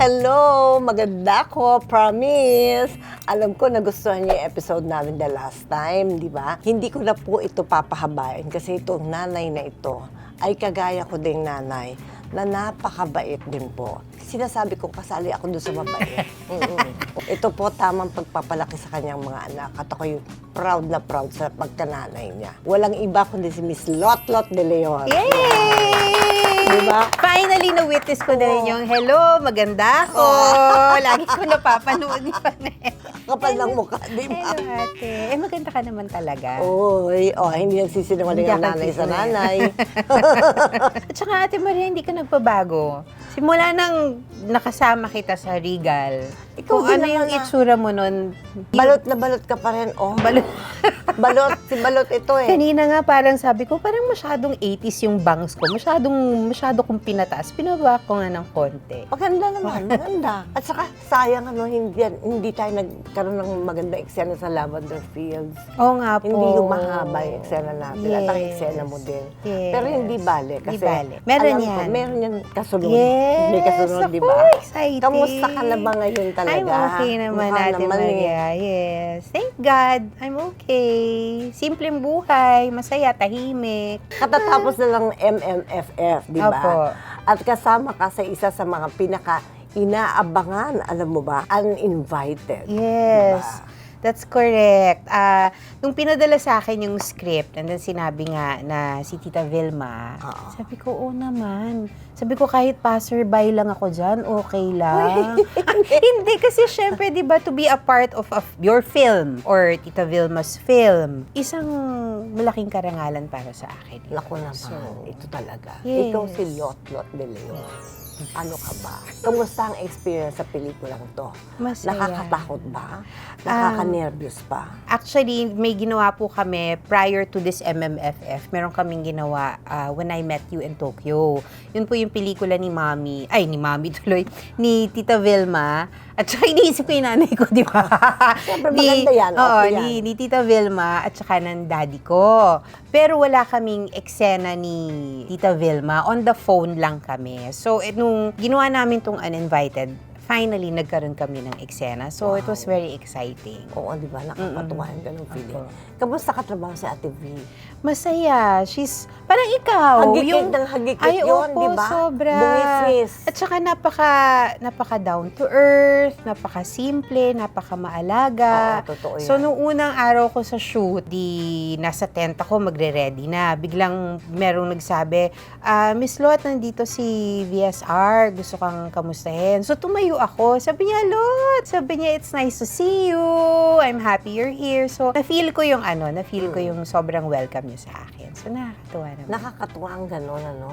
Hello! Maganda ko, promise! Alam ko nagustuhan niyo yung episode namin the last time, di ba? Hindi ko na po ito papahabain kasi itong nanay na ito ay kagaya ko ding nanay na napakabait din po. Sinasabi ko, kasali ako doon sa mabait. Mm-mm. Ito po tamang pagpapalaki sa kanyang mga anak at ako'y proud na proud sa pagkananay niya. Walang iba kundi si Miss Lotlot de Leon. Yay! Diba? Finally, na-witness ko na rin yung, hello, maganda ako. Lagi ko napapanood ni Panay. Kapal ng mukha, di ba? Hello, ate. Eh, maganda ka naman talaga. Oy, oh, hindi nagsisinungaling Hindi ang ako nanay sa nagsisinungaling. nanay. At saka, ate Maria, hindi ka nagbabago. Simula nang nakasama kita sa Regal, Ikaw kung din ano naman, yung ah. itsura mo nun, balot na balot ka pa rin, oh. balot. Balot, si balot ito eh. Kanina nga parang sabi ko, parang masyadong 80s yung bangs ko. Masyadong, masyado kong pinataas. Pinaba ko nga ng konti. Maganda naman, maganda. At saka, sayang ano, hindi, hindi tayo nagkaroon ng maganda eksena sa Lavender Fields. Oo nga po. Hindi humahaba yung eksena natin at ang Yes. eksena mo din. Yes. Pero hindi bale kasi Hindi bale. Meron alam ko, yan. meron yan kasunod. Yes! May kasunod, di ba? Ako, exciting. Kamusta ka na ba ngayon talaga? I'm okay naman Mukha natin, naman eh. Maria. Yes. Thank God. I'm okay. Simpleng buhay. Masaya, tahimik. Katatapos na lang MMFF, di ba? Opo. At kasama ka sa isa sa mga pinaka inaabangan, alam mo ba, uninvited. Yes. Diba? That's correct. Ah, nung pinadala sa akin yung script, and then sinabi nga na si Tita Vilma, Oo. sabi ko, oo naman. Sabi ko, kahit passerby lang ako dyan, okay lang. Hindi, kasi syempre, di ba, to be a part of, of your film or Tita Vilma's film, isang malaking karangalan para sa akin. Naku naman, So, ito talaga. Yes. Ikaw si Lotlot de Leon. Ano ka ba? Kamusta ang experience sa pelikulang to? Masaya. Nakakatakot ba? Nakaka-nervous ba? Actually, may ginawa po kami prior to this MMFF. Meron kaming ginawa ah, When I Met You in Tokyo. Yun po yung pelikula ni Mami, ay ni Mami tuloy, ni Tita Vilma. At saka iniisip ko yung nanay ko, di ba? Siyempre, maganda yan. Oo, Okay yan. ni, ni Tita Vilma at saka ng daddy ko. Pero wala kaming eksena ni Tita Vilma. On the phone lang kami. So, eh, nung ginawa namin tong uninvited, finally, nagkaroon kami ng eksena. So, it was Wow. very exciting. Oo, di ba? Nakakatuwa yung ganung feeling. Opo. Kamusta ka trabaho si Ate V? Masaya. She's, parang ikaw. Hagikit ng hagikit ay, yun, di ba? sobra. Buwisnis. At saka napaka, napaka down to earth, napaka simple, napaka maalaga. Oo, totoo yan. So, nung unang araw ko sa shoot, di nasa tent ako, magre-ready na. Biglang merong nagsabi, ah, Miss Lot, nandito si VSR, gusto kang kamustahin. So, tumayo ako. Sabi niya, Lot, sabi niya, it's nice to see you. I'm happy you're here. So, na-feel ko yung ano, na-feel ko Mm. yung sobrang welcome niyo sa akin. So, nakakatuwa naman. Nakakatuwa ang gano'n, ano?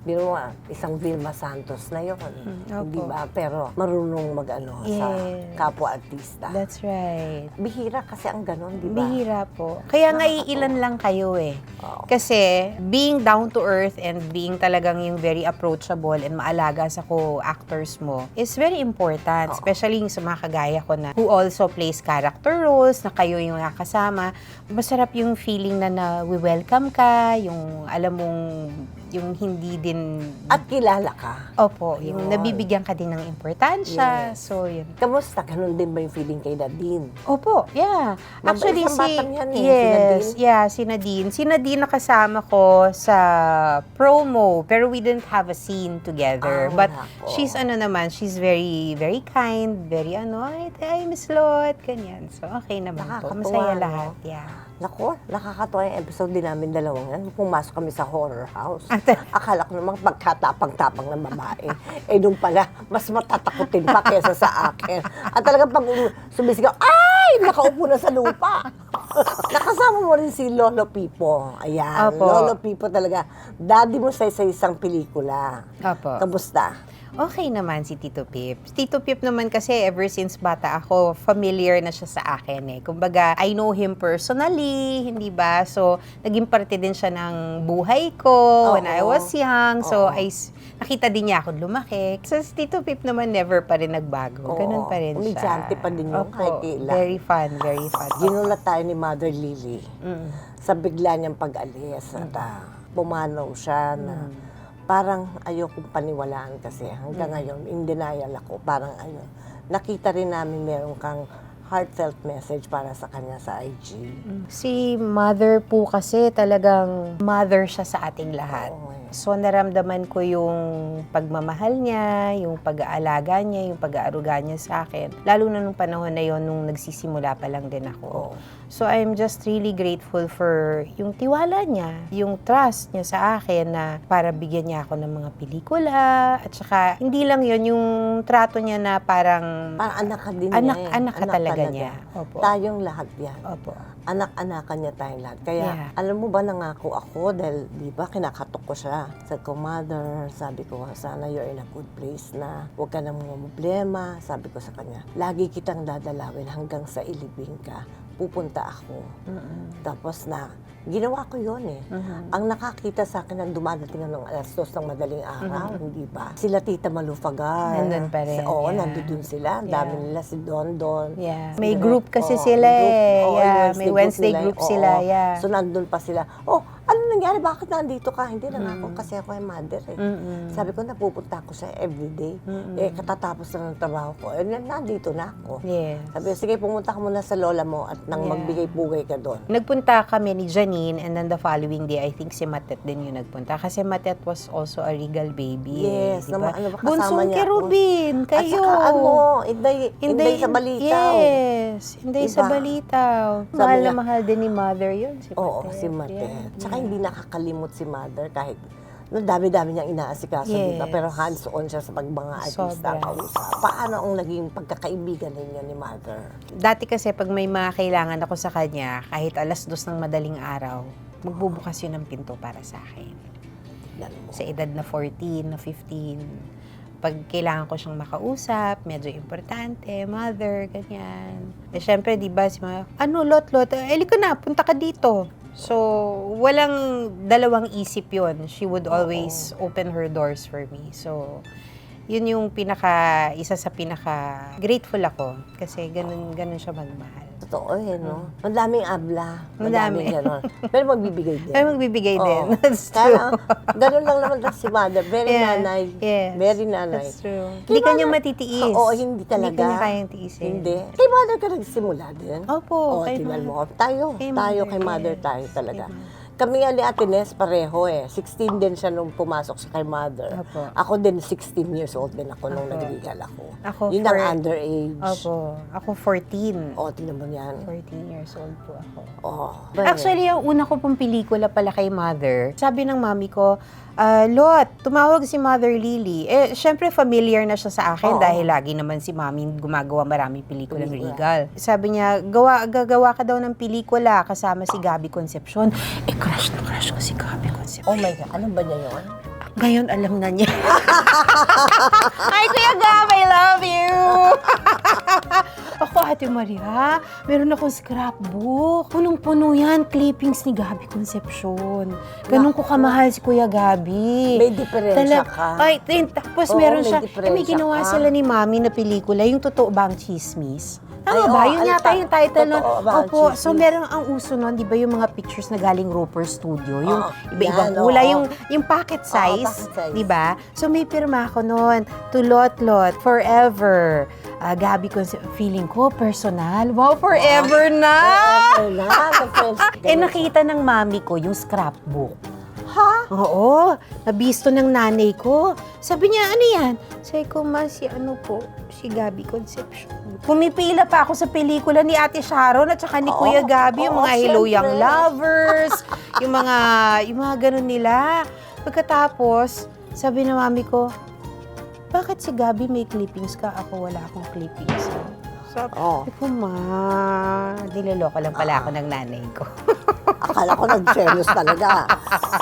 Biro isang Vilma Santos na yun. opo. Di ba? Pero marunong mag-ano sa Yes. kapwa-artista. That's right. Bihira kasi ang gano'n, di ba? Bihira po. Kaya nga Nakakatuwa. iilan lang kayo eh. Oo. Kasi being down to earth and being talagang yung very approachable and maalaga sa co-actors mo is very important. Oo. Especially yung sa mga kagaya ko na who also plays character roles, na kayo yung nakasama. Masarap yung feeling na na-welcome ka, yung alam mong yung hindi din At kilala ka. Opo, yung Yun. nabibigyan ka din ng importansya. Yes. So, yun. Kamusta? Ganun din ba yung feeling kay Nadine? Opo, yeah. Mabait Actually, ang si... batang yan eh, si yes, Nadine. yeah, si Nadine. Si Nadine nakasama ko sa promo, pero we didn't have a scene together. Ah, But po. she's ano naman, she's very, very kind, very ano, ay, ay Miss Lot, ganyan. So, okay naman po. Nakakatuwa, Masaya no? lahat, yeah. Nako, nakakatuwa yung episode din namin dalawang yan. Pumasok kami sa horror house. Akala ko namang pagkatapang-tapang ng babae. eh, nung pala, mas matatakutin pa kesa sa akin. At talagang pag um- sumisigaw, ay! Nakaupo na sa lupa. Nakasama mo rin si Lolo Pipo. Ayan, Opo. Lolo Pipo talaga. Daddy mo sa sa isang pelikula. Opo. Kamusta? Okay naman si Tito Pip. Tito Pip naman kasi ever since bata ako, familiar na siya sa akin eh. Kumbaga, I know him personally, hindi ba? So, naging parte din siya ng buhay ko when I Oo. was young. So, Oo. I s- nakita din niya ako lumaki. So, si Tito Pip naman never pa rin nagbago. Ganun pa rin siya. Komedyante pa din yun, Opo, kahit kailan. Very fun, very fun. Ginulat tayo ni Mother Lily Mm. sa bigla niyang pag-alis. At ah, pumanaw siya na parang ayokong paniwalaan kasi hanggang ngayon, in denial ako. Parang ayun, nakita rin namin meron kang heartfelt message para sa kanya sa IG. Si mother po kasi talagang mother siya sa ating lahat. Oo, eh. So naramdaman ko yung pagmamahal niya, yung pag-aalaga niya, yung pag-aaruga niya sa akin. Lalo na nung panahon na yon nung nagsisimula pa lang din ako. So I'm just really grateful for yung tiwala niya, yung trust niya sa akin na para bigyan niya ako ng mga pelikula at saka hindi lang yon yung trato niya na parang Parang anak ka din anak niya eh. anak ka talaga niya. Opo. Tayong lahat yan. Opo. Anak-anakan niya tayong lahat. Kaya, Yeah. alam mo ba, nangako ako dahil, di ba, kinakatok ko siya. Sabi ko, mother, sabi ko, sana you're in a good place na huwag ka nang mga problema. Sabi ko sa kanya, lagi kitang dadalawin hanggang sa ilibing ka. Pupunta ako. Tapos na, ginawa ko yon eh. Mhm. Ang nakakita sa akin ng dumadating ng alas dos ng madaling araw, hindi ba? Sila Tita Malufagar. Nandun pa rin, Oo, yeah. nandun sila. Ang Yeah. dami nila si Don Don. Yeah. May group kasi Oo, sila group. eh. Oo, Yeah, may Wednesday group Oo. sila, yeah. So, nandun pa sila. Oh, nangyari? Bakit nandito ka? Hindi na nga ako kasi ako ay mother eh. Sabi ko, napupunta ako sa everyday. Eh, katatapos na ng trabaho ko. Eh, nandito na ako. Yes. Sabi ko, sige, pumunta ka muna sa lola mo at nang Yeah. magbigay-bugay ka doon. Nagpunta kami ni Janine and then the following day, I think si Matet din yung nagpunta. Kasi Matet was also a regal baby. Yes, eh, ba? naman, ano ba, kasama Bunsong niya ako. Rubin, kayo. At saka ano, inday, inday, sa balita. Yes, hindi sa Diba? balita. Sabi Mahal na niya- mahal din ni mother yun, si Oo, Matet. si Mate. Yeah. Tsaka hindi nakakalimot si mother kahit no, dami-dami niyang inaasikaso, Yes. di ba? Pero hands-on siya sa mga artista Sobra. kausap. Paano ang naging pagkakaibigan ninyo ni mother? Dati kasi pag may mga kailangan ako sa kanya, kahit alas dos ng madaling araw, magbubukas yun ng pinto para sa akin. Sa edad na 14, na 15, pag kailangan ko siyang makausap, medyo importante, mother, ganyan. Eh, syempre, di ba, si mga, ano, lot, lot, eh, ko na, punta ka dito. So, walang dalawang isip yon She would always open her doors for me. So, yun yung pinaka, isa sa pinaka grateful ako. Kasi ganun, ganun siya magmahal. Totoo eh, no? Ang daming abla. Ang dami. Madaming ganon. Pero magbibigay din. Ay, magbibigay Oo. din. That's true. Kaya, ganun lang naman si mother. Very Yeah. nanay. Yes. Very nanay. That's true. Hindi kanya mother- matitiis. Oo, hindi talaga. Hindi kanya kayang tiisin. Hindi. Kay mother ka nagsimula din. Opo. Oo, kay tingnan mother. mo. Tayo, Kay tayo mother, kay mother yes. tayo talaga. Kay Kami nga ni Ate Nes, pareho eh. 16 din siya nung pumasok sa kay mother. Opo. Ako din, 16 years old din ako nung Opo. nag-legal ako. Ako Yun ang for- underage. Opo. Ako 14. O, tingnan mo yan. 14 years old po ako. Oh. Actually, ang una ko pong pelikula pala kay Mother, sabi ng mami ko, ah, Lot, tumawag si Mother Lily. Eh, syempre familiar na siya sa akin Oo. dahil lagi naman si mami gumagawa maraming pelikulang Pelikula. legal. Sabi niya, gawa, gagawa ka daw ng pelikula kasama si Gabi Concepcion. Eh, crush na crush ko si Gabi Concepcion. Oh my God, ano ba niya yun? Ngayon, alam na niya. Ay, Kuya Gab, I love you! Ako, Ate Maria, meron akong scrapbook. Punong-puno yan, clippings ni Gabi Concepcion. Ganun ko kamahal si Kuya Gabi. May diferensya ka. Ay, tin, tapos Oo, meron may siya, eh, may diferensya ginawa ka. sila ni Mami na pelikula, yung totoo bang chismis? Tama Ay, ba? oo, Yun ay, yata ta- yung title nun. Opo, so meron ang uso nun, di ba yung mga pictures na galing Roper Studio, yung Oo, iba-ibang kulay, yung, yung pocket size, pocket size. di ba? So may pirma ako nun, to Lot Lot, forever. Ah, Gabi ko, feeling ko, personal. Wow, forever na! Forever na. Eh, nakita ng mami ko yung scrapbook. Oo, nabisto ng nanay ko. Sabi niya, ano yan? Sabi ko, ma, si ano po, si Gabi Concepcion. Pumipila pa ako sa pelikula ni Ate Sharon at saka ni Oo, Kuya Gabi, yung oo, mga Hello syempre. Young Lovers, yung mga, yung mga ganun nila. Pagkatapos, sabi ng mami ko, bakit si Gabi may clippings ka? Ako wala akong clippings. Sabi Oh, ko, ma, niloloko lang pala ako ng nanay ko. akala ko nag-serious talaga.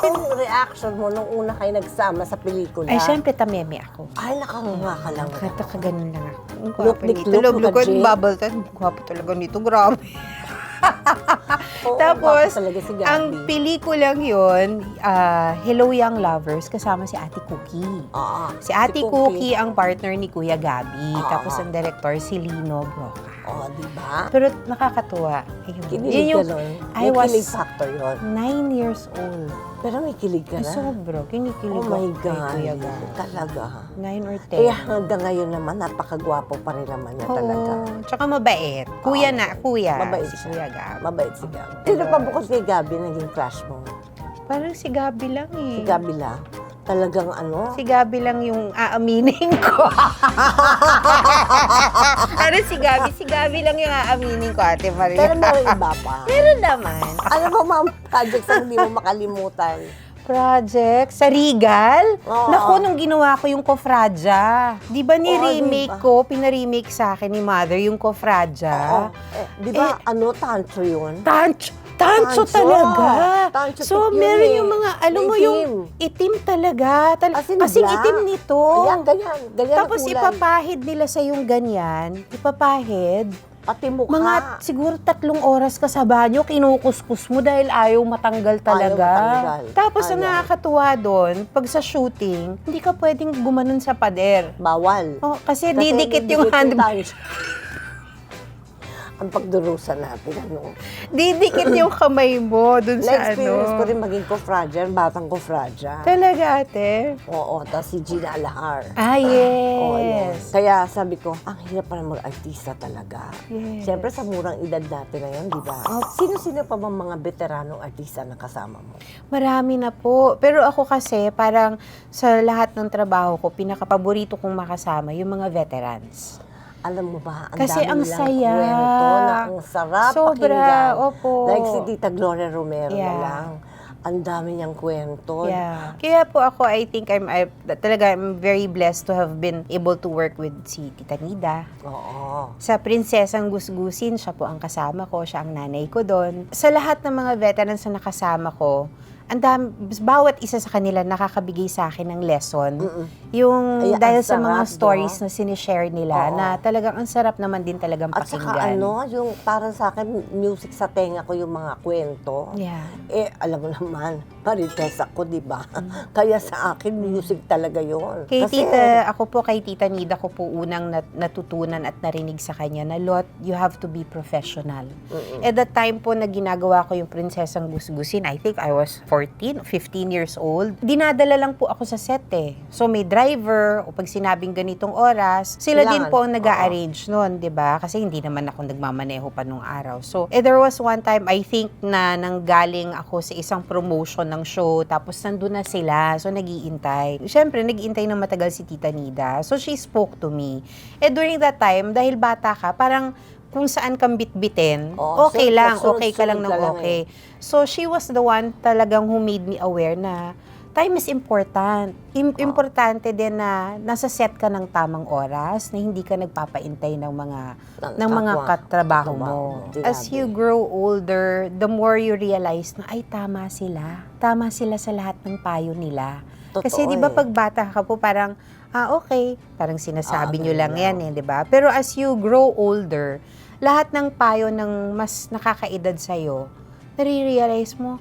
Yung reaction mo nung una kayo nagsama sa pelikula. Ay, syempre, tameme ako. Ay, nakanganga ka lang. Kata ka ganun lang ako. Ang Look, gwapo Nick, nito. look, look log, Jay. bubble time. Gwapo talaga nito. Grabe. Oo, Tapos, talaga si. Ang pelikulang yun, ah, Hello Young Lovers, kasama si Ate Cookie. Oo. Si Ate Cookie ang partner ni Kuya Gabi. Oo. Tapos ang director, si Lino Broca. Oo, di ba? Pero nakakatuwa. Ayun. Kinilig Yun ka yung nun. I May was- kilig factor yun. nine years old. Pero may kilig ka Ay, na. sobra. Oh Kinikilig my ako kay God. Kuya. Talaga. Nine or ten. Eh, hanggang ngayon naman, napakagwapo pa rin naman niya talaga. Oo. Tsaka mabait. Kuya na, kuya. Mabait si siya. Kuya Gab. Mabait si Gabi. Sino pa bukod kay Gabi naging crush mo? Parang si Gabi lang eh. Si Gabi lang. Talagang ano? Si Gabi lang yung aaminin ko. ano si Gabi? Si Gabi lang yung aaminin ko, Ate Maria. Pero meron iba pa. Meron naman. ano ba mga projects ang hindi mo makalimutan? Project sa Regal. Oo. Naku, nung ginawa ko yung Kofradja. Di ba ni-remake Oo, ko, pinaremake sa akin ni Mother yung Oo. Kofradja? Eh, di ba, ano, tancho yun? Tancho. Tancho Tancho. talaga. Tancho so, yun meron eh. yung mga, alam mo yung itim talaga. Tal- As in kasing black? itim nito. Ayan, ganyan. Ganyan. Tapos kulay. ipapahid nila sa yung ganyan. Ipapahid. Pati mukha. Mga siguro tatlong oras ka sa banyo, kinukuskus mo dahil ayaw matanggal talaga. matanggal. Tapos ang Ayaw. nakakatuwa doon, pag sa shooting, hindi ka pwedeng gumanon sa pader. Bawal. Oh, kasi, Kasi didikit yung hand tancho. ang pagdurusa natin, ano. Didikit yung kamay mo dun sa Na-experience ano. ko rin maging kofradja, batang kofradja. Talaga, ate? Oo, tapos si Gina Alahar. Ah, Oo, yun. yes. Kaya sabi ko, ang hirap pa mag-artista talaga. Yes. Siyempre sa murang edad natin na yun, di ba? Sino-sino pa bang mga veteranong artista na kasama mo? Marami na po. Pero ako kasi, parang sa lahat ng trabaho ko, pinakapaborito kong makasama yung mga veterans. Alam mo ba, ang Kasi dami ang nilang saya. kwento na ang sarap Sobra, pakinggan. opo. Like si Tita Gloria Romero na Yeah. lang. Ang dami niyang kwento. Yeah. Kaya po ako, I think I'm, I, talaga, I'm very blessed to have been able to work with si Tita Nida. Oo. Sa Prinsesang Gusgusin, siya po ang kasama ko, siya ang nanay ko doon. Sa lahat ng mga veterans na nakasama ko, ang dami, bawat isa sa kanila nakakabigay sa akin ng lesson. Mm-mm. Yung Ay, dahil sa mga sarap, stories no? na sinishare nila Oo. na talagang ang sarap naman din talagang At saka pakinggan. ano, yung parang sa akin, music sa tenga ko yung mga kwento. Yeah. Eh, alam mo naman, marites ako, di ba? Kaya sa akin, music talaga yon. Kay tita, ako po kay tita Nida ko po unang nat- natutunan at narinig sa kanya na, Lot, you have to be professional. Mm-mm. At that time po na ginagawa ko yung Prinsesang Gusgusin, I think I was 14, 15 years old. Dinadala lang po ako sa set eh. So may driver, o pag sinabing ganitong oras, sila din Kailangan. po ang nag-a-arrange noon, 'di ba? Kasi hindi naman ako nagmamaneho pa nung araw. So, eh, there was one time, I think na nanggaling ako sa isang promotion ng show, tapos nandun na sila. So, nagiintay. Siyempre, nagiintay na matagal si Tita Nida. So, she spoke to me. Eh, during that time, dahil bata ka, parang kung saan kang bitbitin, Oo, okay sunod- lang, sunod- okay ka lang sunod ng ka lang eh. okay. So, she was the one talagang who made me aware na time is important. Im- Importante din na nasa set ka ng tamang oras, na hindi ka nagpapaintay ng mga Ng ng mga kapwa- katrabaho mo. As you grow older, the more you realize na ay tama sila. Tama sila sa lahat ng payo nila. Kasi Totoo 'di ba eh. pag bata ka po parang ah okay, parang sinasabi Ah, nyo ganun lang lang. yan eh, 'di ba? Pero as you grow older, lahat ng payo ng mas nakakaedad sa iyo, nare-realize mo,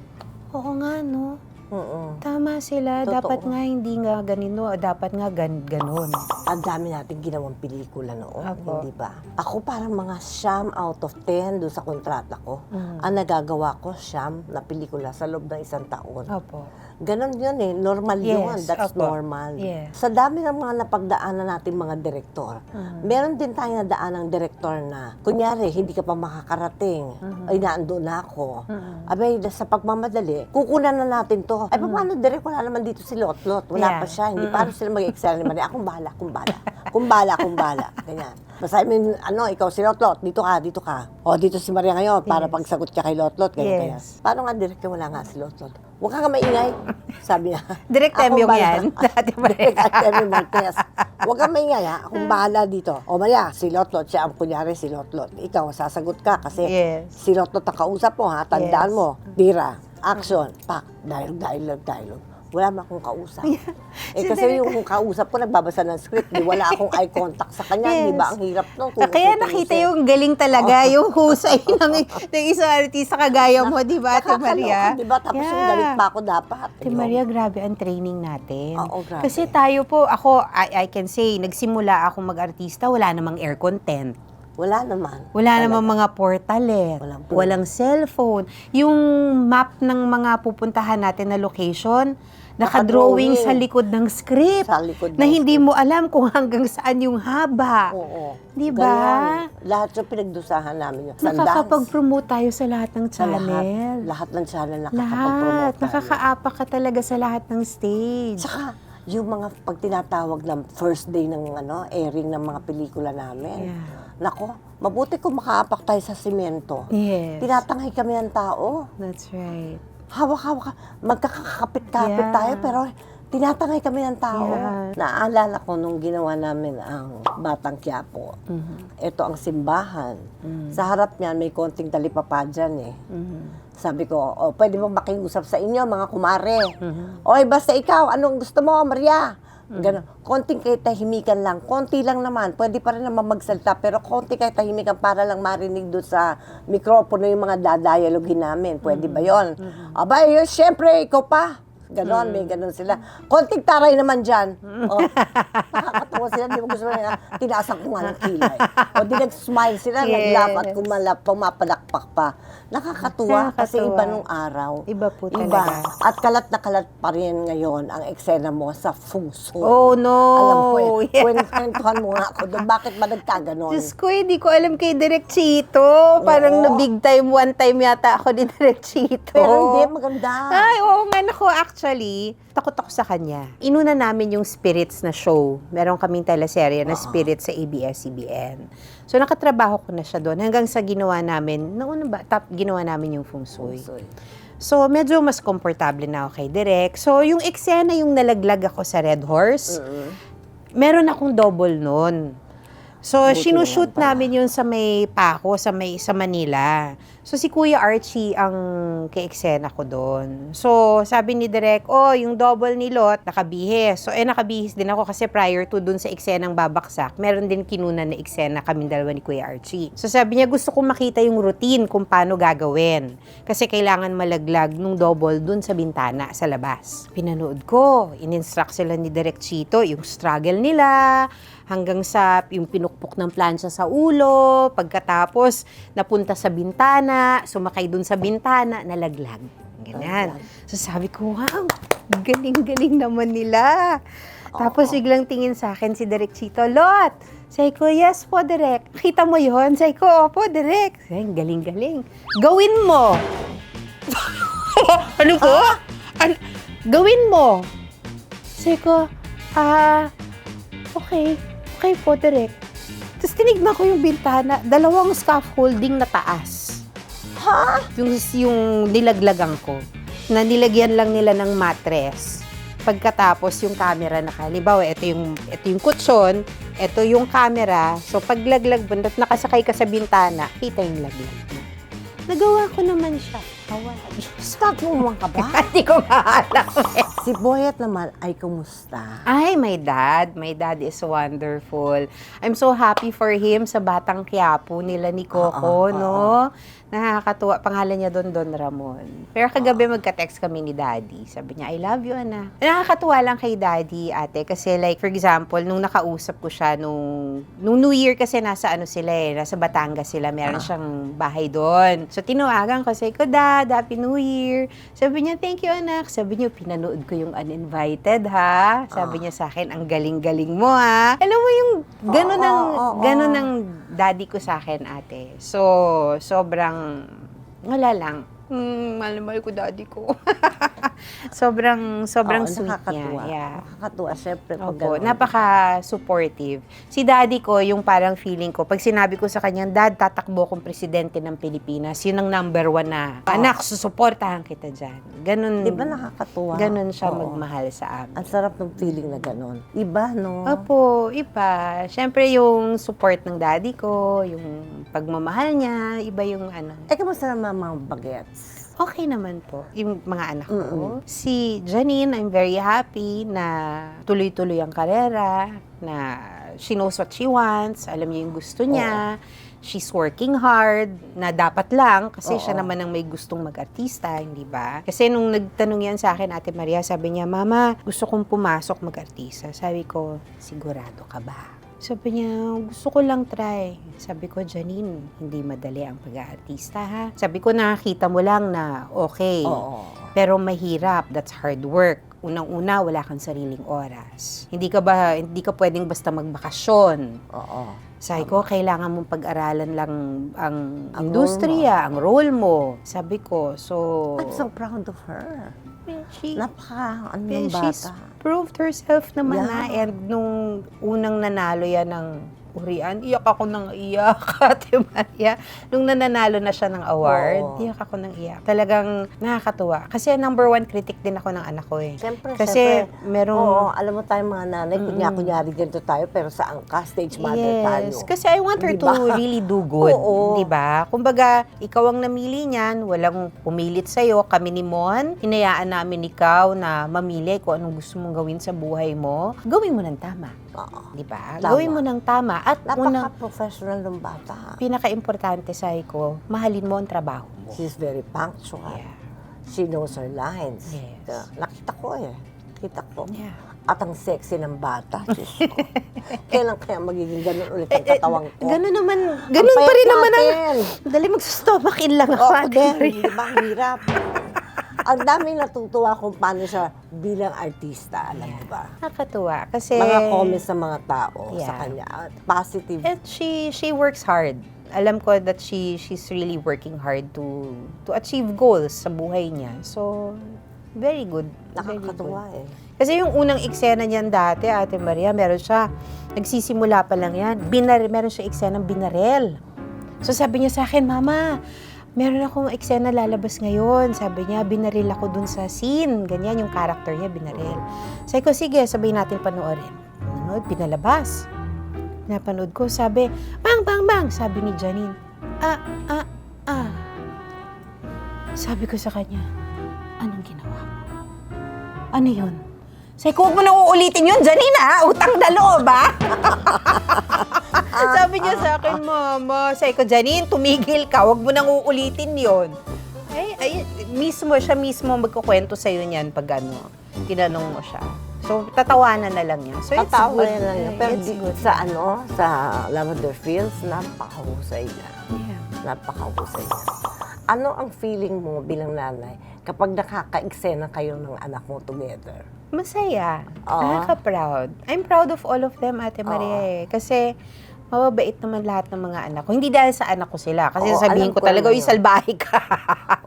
oo nga no, Mm-mm. tama sila, Totoo. dapat nga hindi nga ganito, dapat nga gan ganon. Ang dami natin ginawang pelikula noon, Apo. hindi ba? Ako parang mga siyam out of 10 doon sa kontrata ko. Mm. Ang nagagawa ko, siyam na pelikula sa loob ng isang taon. Opo. Ganon yun eh. Normal Yes, yun. That's opo. normal. Yes. Sa dami ng mga napagdaanan natin mga direktor, Mm. meron din tayo nadaan ng direktor na, kunyari, hindi ka pa makakarating, Mm-hmm. ay naando na ako. Mm-mm. Abay, sa pagmamadali, kukunan na natin to. Ay, paano direct? Wala naman dito si Lotlot. Wala. Yeah. pa siya. Hindi paano sila mag-excel ni Maria. Akong bahala, akong bahala. Akong bahala, akong bahala. Ganyan. Basta I mean, ano, ikaw si Lotlot, dito ka, dito ka. O, dito si Maria ngayon, para Yes. pagsagot ka kay Lotlot, ganyan, ganyan. Yes. Paano nga direct wala nga si Lotlot? Huwag ka nga maingay, sabi niya. Direct Temyong yan, Ate Maria. Direct Temyong Martinez. Huwag ka maingay ha, akong bahala dito. O Maria, si Lotlot, siya ang kunyari si Lotlot. Ikaw, sasagot ka kasi Yes. si Lotlot ang kausap mo ha, tandaan Yes. mo. Tira, action, pak, dialogue, dialogue, dialogue. Wala man akong kausap. eh Si kasi yung kausap ko nagbabasa ng script, di wala akong eye contact sa kanya, di ba? Yes. Ang hirap no. Ah, Kaya nakita yung galing talaga, yung husay ng, ng isang artista kagaya mo, di ba, Ate Maria? Di ba? Tapos yung Yeah. galit pa ako dapat. Ate Maria, grabe ang training natin. Oo, grabe. Kasi tayo po, ako, I, I can say, nagsimula akong mag-artista, wala namang air content. Wala naman. Wala Talaga. namang mga portalet. Walang Walang, po. cellphone. Yung map ng mga pupuntahan natin na location, nakadrawing sa likod ng script. Sa likod na ng hindi mo alam kung hanggang saan yung haba. Oo. Di ba? Ganyan. Lahat yung pinagdusahan namin yun. Nakakapag-promote tayo sa lahat ng sa lahat. channel. Lahat ng channel Lahat. nakakapag-promote tayo. Nakakaapa ka talaga sa lahat ng stage. Tsaka, yung mga pag tinatawag ng first day ng ano, airing ng mga pelikula namin. Yeah. Nako, mabuti kung makaapak tayo sa simento. Yes. Tinatangay kami ng tao. That's right. Hawak-hawak, magkakakapit-kapit Yeah. tayo, pero tinatangay kami ng tao. Yeah. Naaalala ko nung ginawa namin ang Batang Quiapo. Mhm. Ito ang simbahan. Mm. Sa harap niyan, may konting talipapa dyan eh. Mhm. Sabi ko, oh, pwede mo makiusap sa inyo, mga kumare. Mhm. Oy, basta ikaw, anong gusto mo, Maria? Ganon. Konting kay tahimikan lang. Konti lang naman. Pwede pa rin naman magsalita. Pero konti kay tahimikan para lang marinig doon sa mikropono yung mga dadayalogin namin. Pwede ba yon? Aba, yun, syempre, ikaw pa. Ganon, may ganon sila. Konting taray naman dyan. Oh, nakakatawa sila. Di mo gusto nila. Tinaasan ko nga ng kilay. O di nag-smile sila, Yes. nag-laugh at kumalap, pumapalakpak pa. Nakakatuwa kasi Nakakatuwa. iba nung araw. Iba po Iba. talaga. At kalat na kalat pa rin ngayon ang eksena mo sa Fungso. Oh, no. Alam ko eh. Yeah. Kwen- Kwentuhan mo nga ako doon. Bakit ba nagkaganon? Diyos ko, hindi ko alam kay Direk Chito. Parang Oo. na big time, one time yata ako ni Direk Chito. Pero hindi, maganda. Ay, oo nga. Nako, actually, takot ako sa kanya. Inuna namin yung Spirits na show. Meron kaming teleserye na Spirits sa ABS-CBN. So, nakatrabaho ko na siya doon hanggang sa ginawa namin, nauna ba, top, ginawa namin yung Feng Shui. So, medyo mas komportable na ako kay Direk. So, yung eksena yung nalaglag ako sa Red Horse, Mm-mm. meron akong double noon. So, Buti sinushoot pala. namin yun sa may Paco, sa may sa Manila. So, si Kuya Archie ang keeksena ko doon. So, sabi ni Direk, oh, yung double ni Lot, nakabihis. So, eh, nakabihis din ako kasi prior to dun sa eksenang babaksak, meron din kinuna na eksena kami dalawa ni Kuya Archie. So, sabi niya, gusto kong makita yung routine kung paano gagawin. Kasi kailangan malaglag nung double dun sa bintana, sa labas. Pinanood ko, in-instruct sila ni Direk Chito, yung struggle nila, hanggang sa yung pinukpok ng plancha sa ulo, pagkatapos napunta sa bintana, sumakay dun sa bintana, nalaglag. Ganyan. So sabi ko, wow, galing-galing naman nila. Tapos biglang tingin sa akin si Direk Chito, Lot! Sabi ko, yes po, Direk. Kita mo yon Sabi ko, opo, Direk. Sabi, galing-galing. Gawin mo. ano po? An- gawin mo. Sabi ko, ah, okay. Okay po, Direk. Tapos tinignan ko yung bintana, dalawang scaffolding na taas. Ha? Yung, yung nilaglagan ko, na nilagyan lang nila ng mattress. Pagkatapos yung camera na halimbawa, ito yung, ito yung kutsyon, ito yung camera. So paglaglag mo, nakasakay ka sa bintana, kita yung laglag mo. Nagawa ko naman siya. Kawa. Stop mo ka ba? Hindi ko eh. si Boyet naman ay kumusta? Ay, my dad. My dad is wonderful. I'm so happy for him sa Batang Quiapo nila ni Coco, Oo, no? Nakakatuwa. Pangalan niya Don Don Ramon. Pero kagabi magka-text kami ni Daddy. Sabi niya, I love you, Ana. Nakakatuwa lang kay Daddy, ate. Kasi like, for example, nung nakausap ko siya nung, nung New Year kasi nasa ano sila eh, nasa Batangas sila. Meron Ah. siyang bahay doon. So, tinawagan ko. Sabi ko, Dad, Happy New Year. Sabi niya, thank you, anak. Sabi niya, pinanood ko yung Uninvited, ha? Sabi Ah. niya sa akin, ang galing-galing mo, ha? Alam mo yung gano'n Oo, ang, gano'n ang daddy ko sa akin, ate. So, sobrang, wala lang. Na mahal ko daddy ko. sobrang, sobrang Oo, sweet niya. nakakatuwa. Yeah. Nakakatuwa, syempre. Pag Opo, ganun. napaka-supportive. Si daddy ko, yung parang feeling ko, pag sinabi ko sa kanya, Dad, tatakbo kong presidente ng Pilipinas, yun ang number one na, Oo. anak, susuportahan kita dyan. Ganun, Di ba nakakatuwa? ganun siya Oo. magmahal sa amin. Ang sarap ng feeling na ganun. Iba, no? Opo, iba. Siyempre yung support ng daddy ko, yung pagmamahal niya, iba yung ano. Eh, kamusta naman mga bagets? Okay naman po, yung mga anak ko. Mm-mm. Si Janine, I'm very happy na tuloy-tuloy ang karera, na she knows what she wants, alam niya yung gusto niya, she's working hard, na dapat lang, kasi Oo. siya naman ang may gustong mag-artista, hindi ba? Kasi nung nagtanong yan sa akin, Ate Maria, sabi niya, Mama, gusto kong pumasok mag-artista. Sabi ko, sigurado ka ba? Sabi niya, gusto ko lang try. Sabi ko, Janine, hindi madali ang pag-aartista ha. Sabi ko, nakakita mo lang na okay. Oo. Pero mahirap, that's hard work. Unang-una, wala kang sariling oras. Hindi ka ba, hindi ka pwedeng basta magbakasyon. Oo. Sabi ko, kailangan mong pag-aralan lang ang, Ang industriya, ang role mo. Sabi ko, so... I'm so proud of her. she, Napaka, ano yung she's bata. Proved herself naman Yeah. na. And nung unang nanalo yan ng Urian, iyak ako ng iyak, Ate Maria. Nung nananalo na siya ng award, Oo. iyak ako ng iyak. Talagang nakakatuwa. Kasi number one critic din ako ng anak ko eh. Siyempre, Kasi siyempre. merong... Oo, alam mo tayo mga nanay, kunya-kunyari ganito tayo, pero sa angka, stage mother tayo. Yes, kasi I want her Di to ba? really do good, Oo. 'di ba? Kumbaga, ikaw ang namili niyan, walang pumilit sa kami ni Mon. Hinayaan namin ikaw na mamili kung anong gusto mong gawin sa buhay mo. Gawin mo ng tama, Oo. 'di ba? Tama. Gawin mo ng tama at unang Napaka-professional ng bata. pinaka-importante sa ko, mahalin mo ang trabaho mo. She's very punctual. Yeah. She knows her lines. Yes. Uh, nakita ko eh. Kita ko. Yeah. At ang sexy ng bata. Diyos ko. Kailan kaya magiging ganun ulit ang Eh, eh, katawang ko? Ganun naman, ganun pa payat rin naman ang... natin. Dali mag-stomach in lang ako. Oo din, di ba? Ang hirap. ang daming natutuwa kung paano siya bilang artista, alam mo ba? Nakakatuwa kasi... Mga comments ng mga tao sa Yeah. kanya. Positive. And she she works hard. Alam ko that she she's really working hard to to achieve goals sa buhay niya. So very good. Very Nakakatuwa good. eh. Kasi yung unang eksena niyan dati, Ate Maria, meron siya, nagsisimula pa lang yan, binar, meron siya eksena ng binarel. So sabi niya sa akin, Mama, meron akong eksena lalabas ngayon. Sabi niya, binaril ako dun sa scene. Ganyan yung character niya, binaril. Sabi ko, sige, sabihin natin panoorin. Panood, pinalabas. Napanood ko, sabi, bang, bang, bang, sabi ni Janine. Ah, ah, ah. Sabi ko sa kanya, anong ginawa? Ano yun? Sabi ko, huwag mo na uulitin yun, Janine, ha? Utang na loob, ha? Sabi niya sa akin, Mama. Ko, Janine, tumigil ka. Huwag mo nang uulitin yon. Ay, ay, mismo, siya mismo magkukwento sa'yo niyan pag ano, tinanong mo siya. So, tatawanan na lang niya. So, it's Tatawa good. lang yun. Pero It's di, good. sa ano, sa Lavender Fields, napakahusay niya. Yeah. Napakahusay niya. Ano ang feeling mo bilang nanay kapag nakaka-eksena kayo ng anak mo together? Masaya. Oo. Nakaka-proud. I'm proud of all of them, Ate Maria. eh. Kasi, mababait naman lahat ng mga anak ko. Hindi dahil sa anak ko sila. Kasi Oo, sabihin alam ko ko talaga, naman uy, yun." salbahe ka.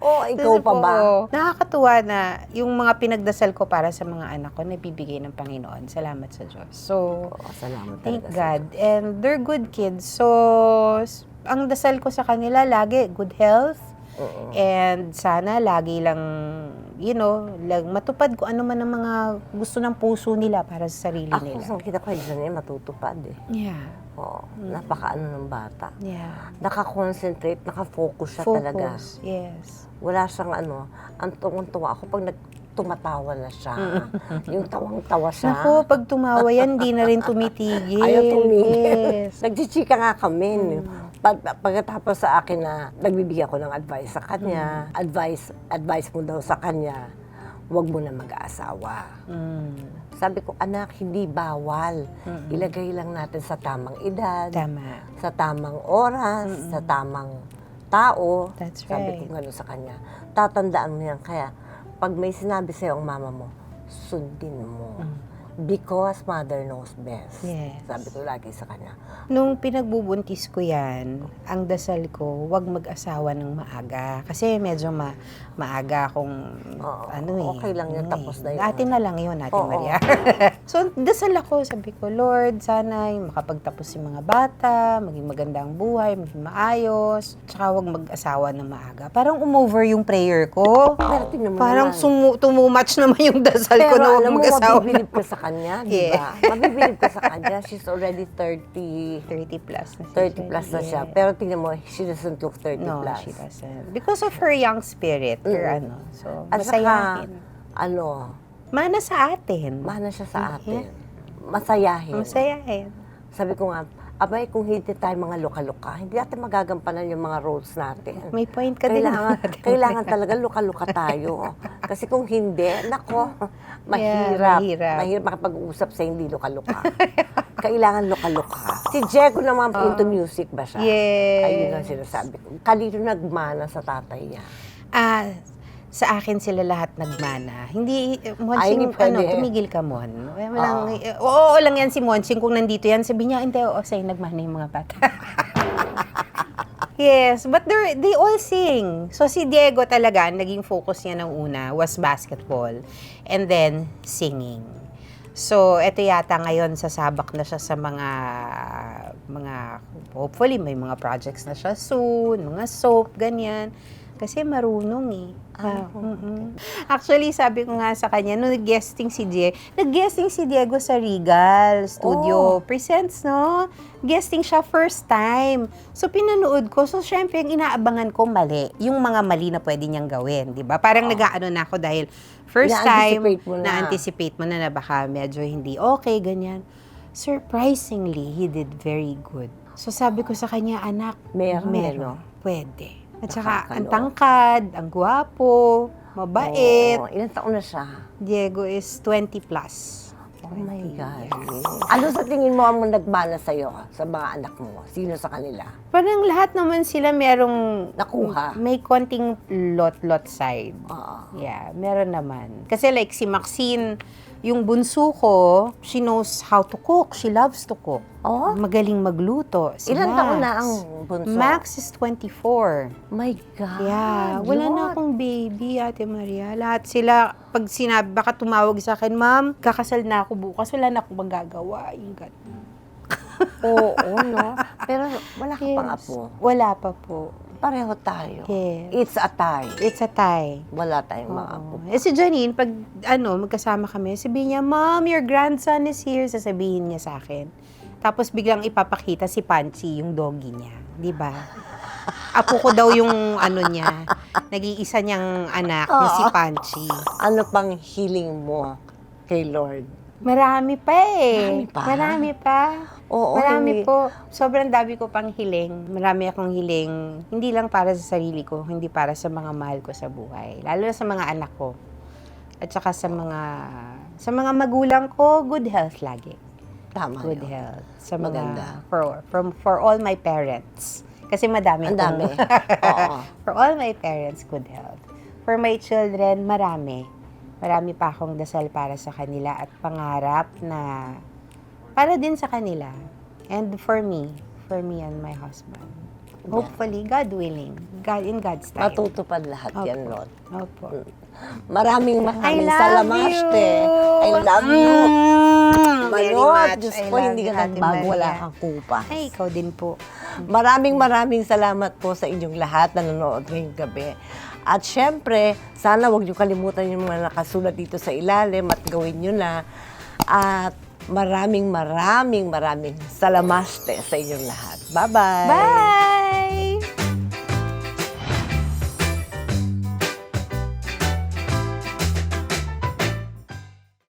Oh, ikaw Kasi pa ba? Nakakatuwa na yung mga pinagdasal ko para sa mga anak ko, nabibigay ng Panginoon. Salamat sa Diyos. So, Oh, salamat thank talaga. God. And they're good kids. So, s- ang dasal ko sa kanila lagi, good health. Oo. And sana lagi lang, you know, lang matupad ko ano man ang mga gusto ng puso nila para sa sarili Ako, nila. saan kita ko, dyan eh, matutupad eh. Yeah. Oo, napaka-ano ng bata. Yeah. Naka-concentrate, naka-focus siya talaga. Focus. Yes. Wala siyang ano, ang tuwang-tuwa ako pag nag tumatawa na siya. yung tawang-tawa siya. Naku, pag tumawa yan, di na rin tumitigil. Ayaw tumigil. Yes. Nagchichika nga kami. Pag, pagkatapos sa akin na nagbibigay ako ng advice sa kanya, advice, advice mo daw sa kanya, huwag mo na mag-aasawa. Mm. Sabi ko, anak, hindi bawal. Ilagay lang natin sa tamang edad, Tama. sa tamang oras, sa tamang tao. That's Sabi right. ko gano'n sa kanya. Tatandaan mo yan. Kaya, pag may sinabi sa'yo ang mama mo, sundin mo. Because mother knows best. Yes. Sabi ko lagi sa kanya. Nung pinagbubuntis ko yan, ang dasal ko, wag mag-asawa ng maaga. Kasi medyo ma maaga akong, Oo, ano eh. okay lang yun, ano tapos eh. na yun. Atin na lang yun, Ate Oo. Maria. so, dasal ako, sabi ko, Lord, sana yung makapagtapos yung mga bata, maging maganda ang buhay, maging maayos, tsaka wag mag-asawa ng maaga. Parang umover yung prayer ko. Pero tingnan mo Parang naman. sumu tumumatch naman yung dasal ko Pero na wag alam mo, mag-asawa. mabibilib ka sa kanya, di ba? Mabibilib ka sa kanya. She's already 30, 30 plus na 30 plus na siya. Yeah. Pero tingnan mo, she doesn't look 30 No, plus. she doesn't. Because of her young spirit, her ano. So, At saka, masayahin. ano, Mana sa atin. mana siya sa atin. Masayahin. Masayahin. Sabi ko nga, abay, kung hindi tayo mga luka-luka, hindi natin magagampanan yung mga roles natin. May point ka din. Kailangan, naman. kailangan talaga luka-luka tayo. Kasi kung hindi, nako, mahirap. mahirap. mahirap makapag-uusap sa hindi luka-luka. Kailangan loka-loka. Si Diego naman into music ba siya? Yes. Ayun ang sinasabi ko. Kanino nagmana sa tatay niya? Ah, sa akin sila lahat nagmana. Hindi, eh, Ay, Monsing, pwede. ano, tumigil ka, Mon. Walang, eh, oo, oo lang yan si Monsing. Kung nandito yan, sabi niya, hindi, oo, sa'yo nagmana yung mga bata. yes, but they're, they all sing. So si Diego talaga, naging focus niya ng una was basketball. And then, singing. So, eto yata ngayon, sasabak na siya sa mga, mga, hopefully, may mga projects na siya soon, mga soap, ganyan. Kasi marunong eh. Ah, mm-mm. Actually, sabi ko nga sa kanya, nung nag-guesting si Diego, nag-guesting si Diego sa Regal Studio Presents, no? Guesting siya first time. So, pinanood ko. So, syempre, yung inaabangan ko mali. Yung mga mali na pwede niyang gawin, di ba? Parang nag-aano na ako dahil first time, Na-anticipate mo na. na na baka medyo hindi okay, ganyan. Surprisingly, he did very good. So, sabi ko sa kanya, anak, Meron, eh, meron. no? Pwede. At saka, ang tangkad, ang gwapo, mabait. Oo, ilang taon na siya? Diego is 20 plus. Oh my God. Ano sa tingin mo ang nagmana sa'yo, sa mga anak mo? Sino sa kanila? Parang lahat naman sila merong... Nakuha. May konting lot-lot side. Oo. Yeah, meron naman. Kasi like si Maxine, yung bunso ko, she knows how to cook. She loves to cook. Oh? Magaling magluto. Si Ilan Max. taon na ang bunso? Max is 24. My God. Yeah, wala na Lord. akong baby, Ate Maria. Lahat sila, pag sinabi, baka tumawag sa akin, Ma'am, kakasal na ako bukas, wala na akong magagawa. Yung ganun. Oo, no? Pero wala ka pang Yes. apo. Wala pa po. Pareho tayo. Yes. It's a tie. It's a tie. Wala tayong mga apo. Eh si Janine, pag ano, magkasama kami, sabihin niya, Mom, your grandson is here, sasabihin niya sa akin. Tapos biglang ipapakita si Panchi, yung doggy niya. Di ba? Apo ko daw yung ano niya, nag-iisa niyang anak na si. Panchi. Ano pang healing mo kay Lord? Marami pa eh. Marami pa? Marami pa. Oo, Marami hindi- po. Sobrang dami ko pang hiling. Marami akong hiling, hindi lang para sa sarili ko, hindi para sa mga mahal ko sa buhay. Lalo na sa mga anak ko. At saka sa mga sa mga magulang ko, good health lagi. Tama Good yun. health. Sa mga Maganda. for from for all my parents. Kasi madami Ang akong- dami. Oo. For all my parents, good health. For my children, marami. Marami pa akong dasal para sa kanila at pangarap na para din sa kanila. And for me, for me and my husband. Hopefully, God willing. God in God's time. Matutupad lahat yan, Opo. Lord. Opo. Maraming I maraming love salamaste. you. I love you. Mm, very Malot, much. Diyos I ko, love hindi ka you, Ate nagbago, wala Maria. kang kupa. Ay, ikaw din po. Maraming maraming salamat po sa inyong lahat na nanonood ngayong gabi. At syempre, sana wag niyo kalimutan yung mga nakasulat dito sa ilalim at gawin niyo na. At maraming maraming maraming salamaste sa inyong lahat. Bye-bye! Bye!